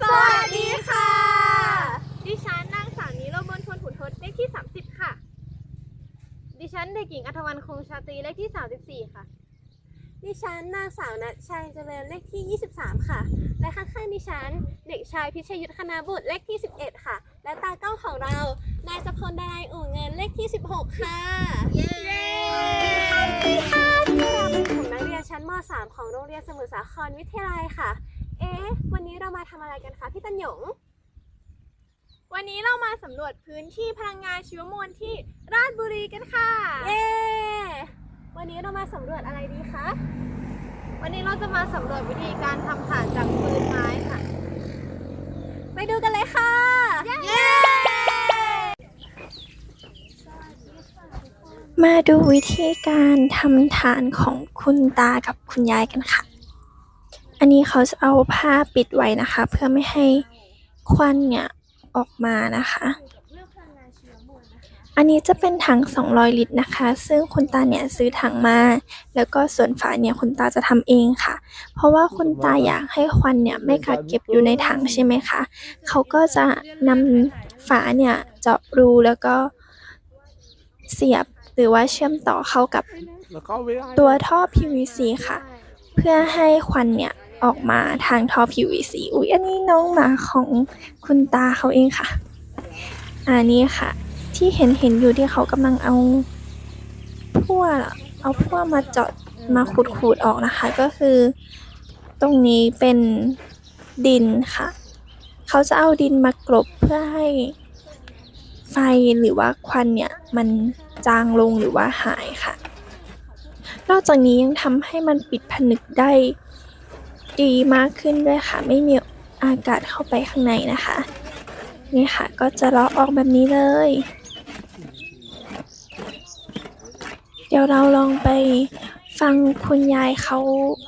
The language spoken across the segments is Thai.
สวัสดีค่ะ ดิฉันนางสาวนิโรบนทวนขุนทศเลขที่ 30 ค่ะ ดิฉันเด็กหญิงอัธวันคงชาตรีเลขที่ 34 ค่ะ ดิฉันนางสาวนัชชัยเจริญเลขที่ 23 ค่ะ และข้างๆดิฉันเด็กชายพิชยุทธคณาบุตรเลขที่ 11 ค่ะ และตากล้องของเรานายสะพลดานายอู่เงินเลขที่ 16 ค่ะ เย้ค่ะเราเป็นกลุ่มนักเรียนชั้นม .3 ของโรงเรียนสมุทรสาครวิทยาลัยค่ะเอ๊ะวันนี้ เรามาทำอะไรกันคะพี่ตันหยง วันนี้เรามาสำรวจพื้นที่พลังงานชีวมวลที่ราชบุรีกันค่ะ เย้ วันนี้เรามาสำรวจอะไรดีคะ วันนี้เราจะมาสำรวจวิธีการทำถ่านจากฟืนไม้ค่ะ ไปดูกันเลยค่ะ เย้ มาดูวิธีการทำฐานของคุณตากับคุณยายกันค่ะอั นนี้เขาจะเอาผ้าปิดไว้นะคะ เพื่อไม่ให้ควันเนี่ยออกมานะคะ อันนี้จะเป็นถัง 200 ลิตรนะคะ ซึ่งคุณตาเนี่ยซื้อถังมา แล้วก็ส่วนฝาเนี่ยคุณตาจะทำเองค่ะ เพราะว่าคุณตาอยากให้ควันเนี่ยไม่กักเก็บอยู่ในถังใช่ไหมคะ เขาก็จะนำฝาเนี่ยเจาะรูแล้วก็เสียบหรือว่าเชื่อมต่อเข้ากับตัวท่อ PVC ค่ะ เพื่อให้ควันเนี่ย ออกมาทางท่อ PVC อุ๊ย อันนี้น้องหมาของคุณตาเขาเองค่ะ อันนี้ค่ะ ที่เห็นเห็นอยู่ที่เขากำลังเอาพั่วเอาพั่วมาเจาะมาขูดขูดออกนะคะ ก็คือ ตรงนี้เป็นดินค่ะ เขาจะเอาดินมากลบเพื่อให้ไฟหรือว่าควันเนี่ย มันจางลงหรือว่าหายค่ะ นอกจากนี้ยังทำให้มันปิดผนึกได้ ดีมากขึ้นด้วยค่ะ ไม่มีอากาศเข้าไปข้างในนะคะ นี่ค่ะก็จะเลาะออกแบบนี้เลย เดี๋ยวเราลองไปฟังคุณยายเขา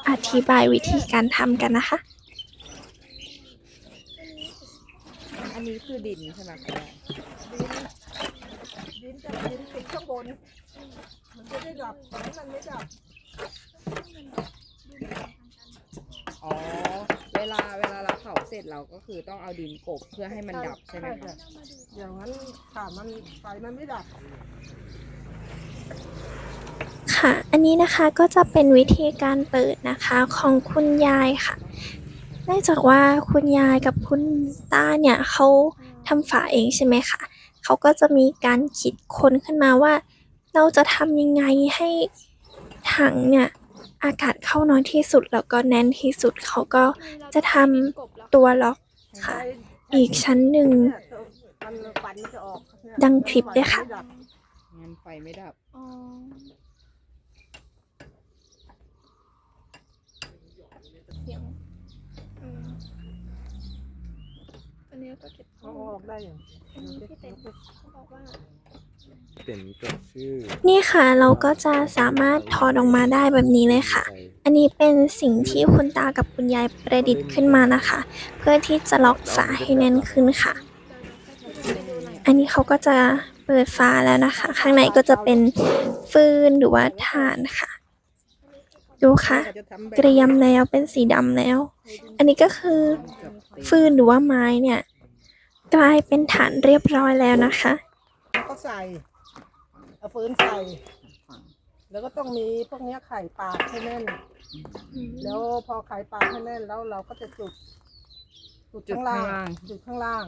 อธิบายวิธีการทำกันนะคะ อันนี้คือดินใช่ไหมคะดินจะดินติดข้างบน มันจะได้ดับแต่มันไม่ดับ อ๋อ เวลาเวลาเราเผาเสร็จเราก็คือต้องเอาดินกลบเพื่อให้มันดับใช่ไหมคะอย่างนั้นถ้ามันไฟมันไม่ดับ ค่ะ อันนี้นะคะก็จะเป็นวิธีการเปิดนะคะของคุณยายค่ะเนื่องจากว่าคุณยายกับคุณตาเนี่ยเขาทำฝาเองใช่ไหมคะเขาก็จะมีการคิดค้นขึ้นมาว่า เราจะทำยังไงให้ถังเนี่ย อากาศเข้าน้อยที่สุดแล้วก็แน่นที่สุดเขาก็จะทำตัวล็อกค่ะ อีกชั้นหนึ่งเนี่ยมันควันมันจะออกเนี่ยดังคลิปเลยค่ะไม่ดับงานไฟไม่ดับอ๋อเสียงอืมอันนี้ก็เก็บข้อเขามูอลอกได้อย่างอันนี้พี่เต็มเขาบอกว่า เป็นตัวชื่อนี่ค่ะเราก็จะสามารถถอดออกมาได้แบบนี้เลยค่ะ อันนี้เป็นสิ่งที่คุณตากับคุณยายประดิษฐ์ขึ้นมานะคะ เพื่อที่จะล็อกฝาให้แน่นขึ้นค่ะ อันนี้เขาก็จะเปิดฝาแล้วนะคะ ข้างในก็จะเป็นฟืนหรือว่าถ่านค่ะ ดูค่ะจะทำแบบเกรียมแล้วเป็นสีดำแล้ว อันนี้ก็คือฟืนหรือว่าไม้เนี่ย กลายเป็นฐานเรียบร้อยแล้วนะคะแล้วก็ ใส่ เอาฟืนใส่ แล้วก็ต้องมีพวกเนี้ยไข่ปาดให้แน่น แล้วพอไข่ปาดให้แน่นแล้วเราก็จะจุด จุดจุดข้างล่าง ข้างล่าง จุดข้างล่าง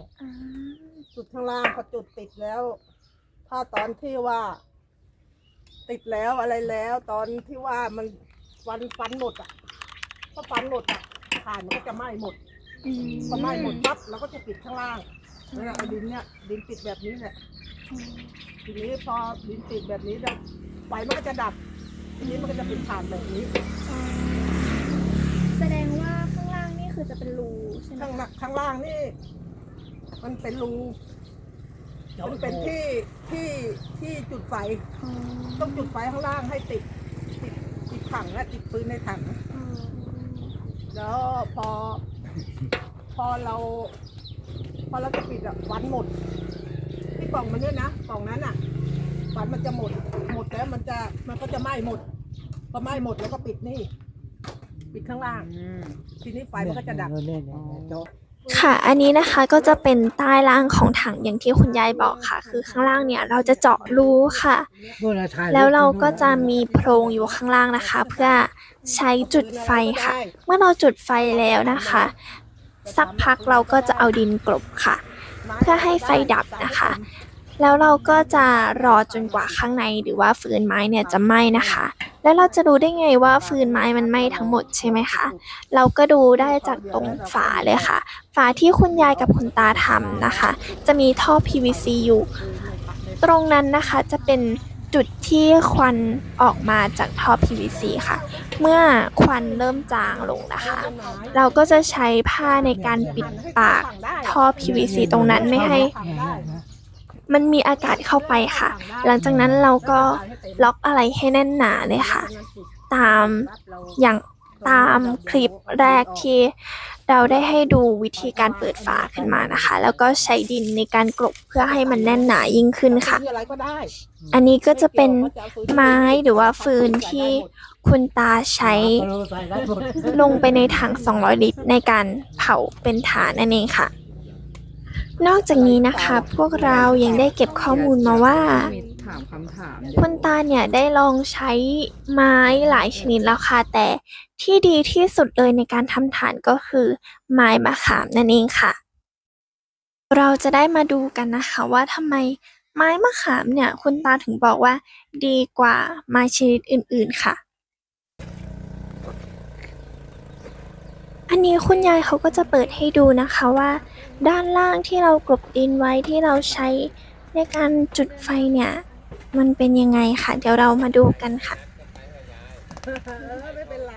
จุดข้างล่างพอจุดติดแล้ว ถ้าตอนที่ว่า ติดแล้วอะไรแล้ว ตอนที่ว่ามันฟันฟันหมดอะพอฟันหมดอะถ่านมันก็จะไหม้หมด พอไหม้หมดปั๊บเราก็จะปิดข้างล่างแล้วเราเอาดินเนี่ยดินปิดแบบนี้แหละ ทีนี้พอดินปิดแบบนี้แล้วไฟมันก็จะดับ ทีนี้มันก็จะเป็นถ่านแบบนี้ แสดงว่าข้างล่างนี่คือจะเป็นรูใช่ไหมข้างล่างข้างล่างนี่ มันเป็นรูมันเป็นที่ที่ที่จุดไฟต้องจุดไฟข้างล่างให้ติดติดติดถังและติดปืนในถังแล้วพอ พอเรา พอเราจะปิดอะฟันหมดที่ กล่องมันเนี่ยนะกล่องนั้นอะฟันมันจะหมด หมดแล้วมันจะมันก็จะไหม้หมดพอไหม้หมดแล้วก็ปิดนี่ ปิดข้างล่าง ทีนี้ไฟมันก็จะดับ ค่ะ อันนี้นะคะก็จะเป็นใต้ล่างของถังอย่างที่คุณยายบอกค่ะ คือข้างล่างเนี่ยเราจะเจาะรูค่ะ แล้วเราก็จะมีโพรงอยู่ข้างล่างนะคะ เพื่อใช้จุดไฟค่ะ เมื่อเราจุดไฟแล้วนะคะ สักพักเราก็จะเอาดินกลบค่ะ เพื่อให้ไฟดับนะคะ แล้วเราก็จะรอจนกว่าข้างในหรือว่าฟืนไม้เนี่ยจะไหม้นะคะ แล้วเราจะรู้ได้ไงว่าฟืนไม้มันไหม้ทั้งหมดใช่ไหมคะเราก็ดูได้จากตรงฝาเลยค่ะ ฝาที่คุณยายกับคุณตาทำนะคะ จะมีท่อ PVC อยู่ ตรงนั้นนะคะจะเป็น จุดที่ควันออกมาจากท่อ PVC ค่ะ เมื่อควันเริ่มจางลงนะคะ เราก็จะใช้ผ้าในการปิดปากท่อ PVC ตรงนั้นไม่ให้ มันมีอากาศเข้าไปค่ะ หลังจากนั้นเราก็ล็อกอะไรให้แน่นหนาเลยค่ะ ตามอย่างตามคลิปแรกที่ เราได้ให้ดูวิธีการเปิดฝาขึ้นมานะคะ แล้วก็ใช้ดินในการกลบเพื่อให้มันแน่นหนายิ่งขึ้นค่ะอะไรก็ได้อันนี้ก็จะเป็นไม้หรือว่าฟืนที่คุณตาใช้ลงไปในถัง 200 ลิตร ในการเผาเป็นฐานนั่นเองค่ะ นอกจากนี้นะคะ พวกเรายังได้เก็บข้อมูลมาว่ามีถามคำถามคุณตาเนี่ยได้ลองใช้ไม้หลายชนิดแล้วค่ะแต่ที่ดีที่สุดเลยในการทำฐานก็คือ ไม้มะขามนั่นเองค่ะ เราจะได้มาดูกันนะคะว่าทำไมไม้มะขามเนี่ย คุณตาถึงบอกว่า ดีกว่าไม้ชนิดอื่นๆค่ะ อันนี้คุณยายเขาก็จะเปิดให้ดูนะคะว่า ด้านล่างที่เรากลบดินไว้ที่เราใช้ในการจุดไฟเนี่ย มันเป็นยังไงค่ะ เดี๋ยวเรามาดูกันค่ะไม่เป็นไร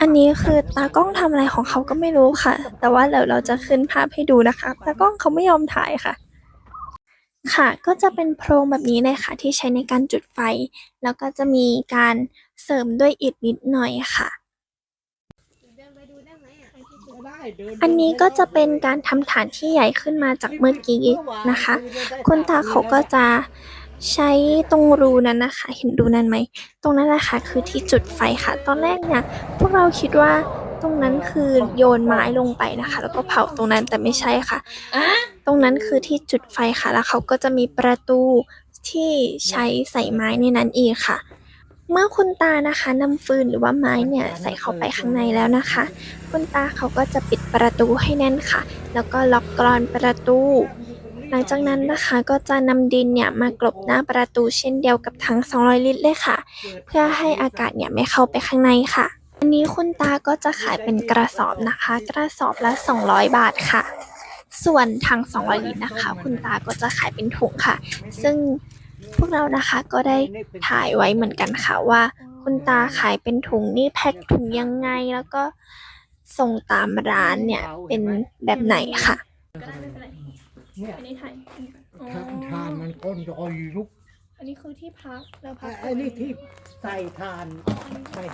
อันนี้คือตากล้องทำอะไรของเขาก็ไม่รู้ค่ะ แต่ว่าเดี๋ยวเราจะขึ้นภาพให้ดูนะคะ ตากล้องเขาไม่ยอมถ่ายค่ะ ค่ะ ก็จะเป็นโพรงแบบนี้เลยค่ะ ที่ใช้ในการจุดไฟ แล้วก็จะมีการเสริมด้วยอิฐนิดหน่อยค่ะ อันนี้ก็จะเป็นการทำฐานที่ใหญ่ขึ้นมาจากเมื่อกี้นะคะคุณตาเขาก็จะใช้ตรงรูนั้นนะคะ เห็นรูนั้นไหม ตรงนั้นแหละค่ะคือที่จุดไฟค่ะ ตอนแรกเนี่ยพวกเราคิดว่าตรงนั้นคือโยนไม้ลงไปนะคะ แล้วก็เผาตรงนั้นแต่ไม่ใช่ค่ะ ตรงนั้นคือที่จุดไฟค่ะ แล้วเขาก็จะมีประตูที่ใช้ใส่ไม้ในนั้นอีกค่ะ เมื่อคุณตานะคะนำฟืนหรือว่าไม้เนี่ยใส่เข้าไปข้างในแล้วนะคะ คุณตาเขาก็จะปิดประตูให้แน่นค่ะ แล้วก็ล็อกกรอนประตู หลังจากนั้นนะคะก็จะนำดินเนี่ยมากลบหน้าประตูเช่นเดียวกับถัง200 ลิตรเลยค่ะ เพื่อให้อากาศเนี่ยไม่เข้าไปข้างในค่ะ อันนี้คุณตาก็จะขายเป็นกระสอบนะคะ กระสอบละ 200 บาทค่ะส่วนถัง200ลิตรนะคะ คุณตาก็จะขายเป็นถุงค่ะ ซึ่ง พวกเรานะคะก็ได้ถ่ายไว้เหมือนกันค่ะว่าคุณตาขายเป็นถุงนี่แพ็คถุงยังไงแล้วก็ส่งตามร้านเนี่ยเป็นแบบไหนค่ะเนี่ยอันนี้ถ่ายทานทานมันก้นรอยลุกอันนี้คือที่พักแล้วพักไอ้นี่ที่ใส่ทานใส่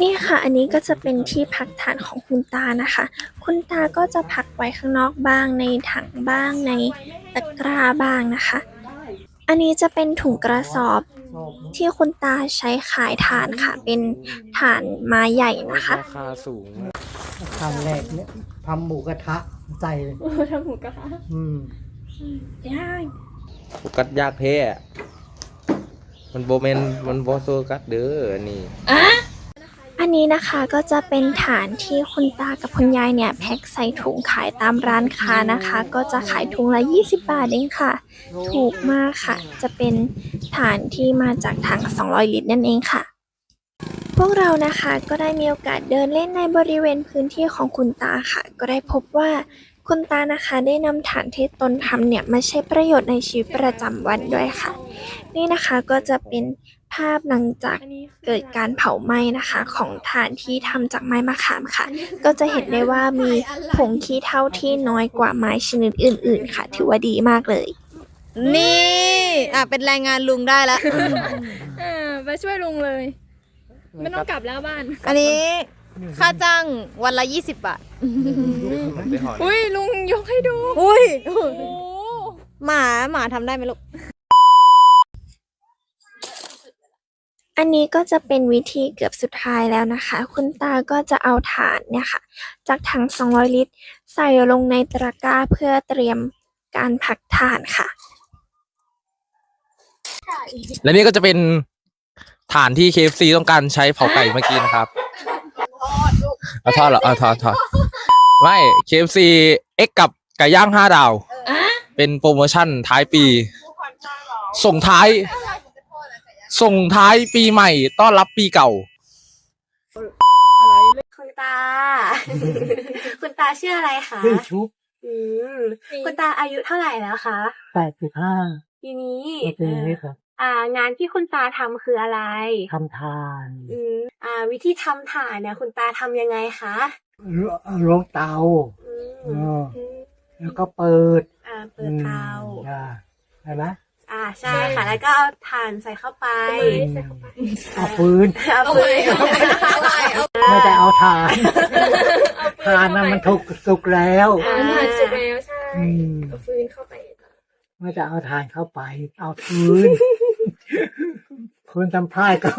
นี่ค่ะ อันนี้ก็จะเป็นที่พักฐานของคุณตานะคะ คุณตาก็จะพักไว้ข้างนอกบ้างในถังบ้างในตะกร้าบ้างนะคะ อันนี้จะเป็นถุงกระสอบสอบที่คุณตาใช้ขายฐานค่ะ เป็นฐานไม้ใหญ่นะคะ ราคาสูงมากทำแรกเนี่ยทำหมูกระทะใส่เลยทำหมูกระทะอืมย่างโฟกัสยากแท้อะมันโบเมนมันโบโซกัสเด้ออันนี้อัน นี้นะคะก็จะเป็นฐานที่คุณตากับคุณยายเนี่ยแพ็คใส่ถุงขายตามร้านค้านะคะ ก็จะขายถุงละ 20 บาทเองค่ะ ถูกมากค่ะ จะเป็นฐานที่มาจากถัง 200 ลิตรนั่นเองค่ะ พวกเรานะคะก็ได้มีโอกาสเดินเล่นในบริเวณพื้นที่ของคุณตาค่ะ ก็ได้พบว่าคุณตานะคะได้นำฐานที่ตนทำเนี่ยมาใช้ประโยชน์ในชีวิตประจำวันด้วยค่ะ นี่นะคะก็จะเป็น ภาพหลังจากเกิดการเผาไหม้นะคะ ของฐานที่ทำจากไม้มะขามค่ะ ก็จะเห็นได้ว่ามีผงขี้เถ้าที่น้อยกว่าไม้ชนิดอื่น ๆ ค่ะ ถือว่าดีมากเลย นี่อะเป็นแรงงานลุงได้แล้วเออไปช่วยลุงเลย ไม่ต้องกลับแล้วบ้าน อันนี้ ค่าจ้างวันละ 20 บาทได้หอนอุ้ยลุงยกให้ดู อุ้ยโอ้หมาหมาทำได้ไหมลูก อันนี้ก็จะเป็นวิธีเกือบสุดท้ายแล้วนะคะ คุณตาก็จะเอาถ่านเนี่ยค่ะ จากถัง 200 ลิตร ใส่ลงในตะกร้าเพื่อเตรียมการผักถ่านค่ะ และนี่ก็จะเป็นฐานที่ KFC ต้องการใช้เผาไก่เมื่อกี้นะครับเอาทอดเหรอเอาทอดทอดไม่ KFC X กับไก่ย่างห้าดาว เป็นโปรโมชั่นท้ายปี ส่งท้าย ส่งท้ายปีใหม่ ต้อนรับปีเก่าคุณตา คุณตาชื่ออะไรคะชื่อชุบอืมคุณตาอายุเท่าไหร่แล้วคะแปดสิบห้าปีนี้ปีนี้ครับอ่างานที่คุณตาทำคืออะไรทำทานอืมอ่า วิธีทำถ่านเนี่ยคุณตาทำยังไงคะลงเตา อืมอ๋ออืมแล้วก็เปิดอ่าเปิดเตา อืมจ้ะใช่ไหม อ่าใช่ค่ะ แล้วก็เอาถ่านใส่เข้าไปเอาฟืนเอาไปไม่ได้เอาทานทานนั้นมันถูกสุกแล้วอ่าสุกแล้วใช่อืมเอาฟืนเข้าไปไม่ได้เอาทานเข้าไป เอาฟืนฟืนทำพายก็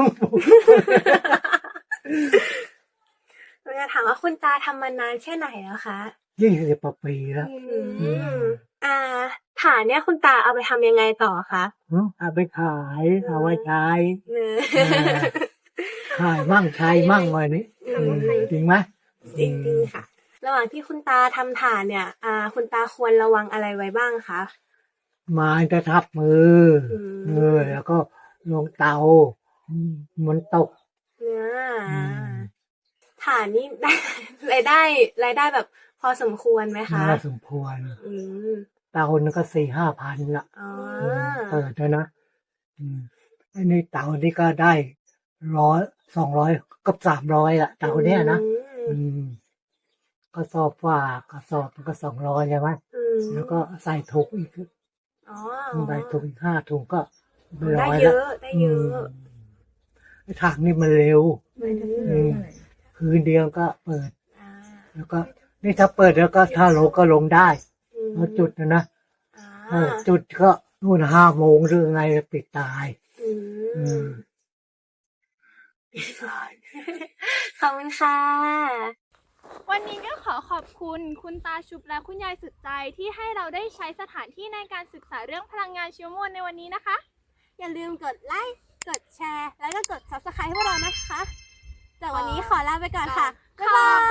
เราจะถามว่าคุณตาทำมานานแค่ไหนแล้วคะยี่สิบกว่าปีแล้ว อืมอ่าฐานเนี่ยคุณตาเอาไปทำยังไงต่อคะอืมเอาไปขายเอาไว้ใช้เนอขายมั่งใช้มั่งไว้นี่อืมจริงไหมจริงๆค่ะ ระหว่างที่คุณตาทำฐานเนี่ย อ่า คุณตาควรระวังอะไรไว้บ้างคะไม้จะทับมืออมเออแล้วก็ลงเตาอืมมันตกเนื้ออมฐานนี่ได้รายได้รายได้แบบ พอสมควรไหมคะน่าสมควร อืมเตานึงก็สี่ห้าพันละอ๋ออืมเปิดแล้วนะอืมอันนี้เตานี่ก็ได้ร้อยสองร้อยกับสามร้อยละเตาเนี้ยนะอืมอืมก็สอบว่ากระสอบมันก็สองร้อยใช่ไหมอืมแล้วก็ใส่ถุงอีกอ๋อใส่ถุงอีกห้าถุงก็เป็นได้ร้อยเยละอะได้เยอะมไอ้ถังนี่มันเร็วอืมอืมคืนเดียวก็เปิดอ่าแล้วก็นี่ถ้าเปิดแล้วก็ถ้าลงก็ลงได้อื มเพราะจุดนะนะอ่าเออจุดก็นู่นห้าโมงหรือไงปิดตายอือืมมขอบคุณค่ะ วันนี้ก็ขอขอบคุณคุณตาชุบและคุณยายสุดใจที่ให้เราได้ใช้สถานที่ในการศึกษาเรื่องพลังงานชีวมวลในวันนี้นะคะ อย่าลืมกดไลค์ กดแชร์ แล้วก็กด subscribe ให้พวกเรานะคะจากวันนี้ขอลาไปก่อนค่ะขอบคุณค่ะ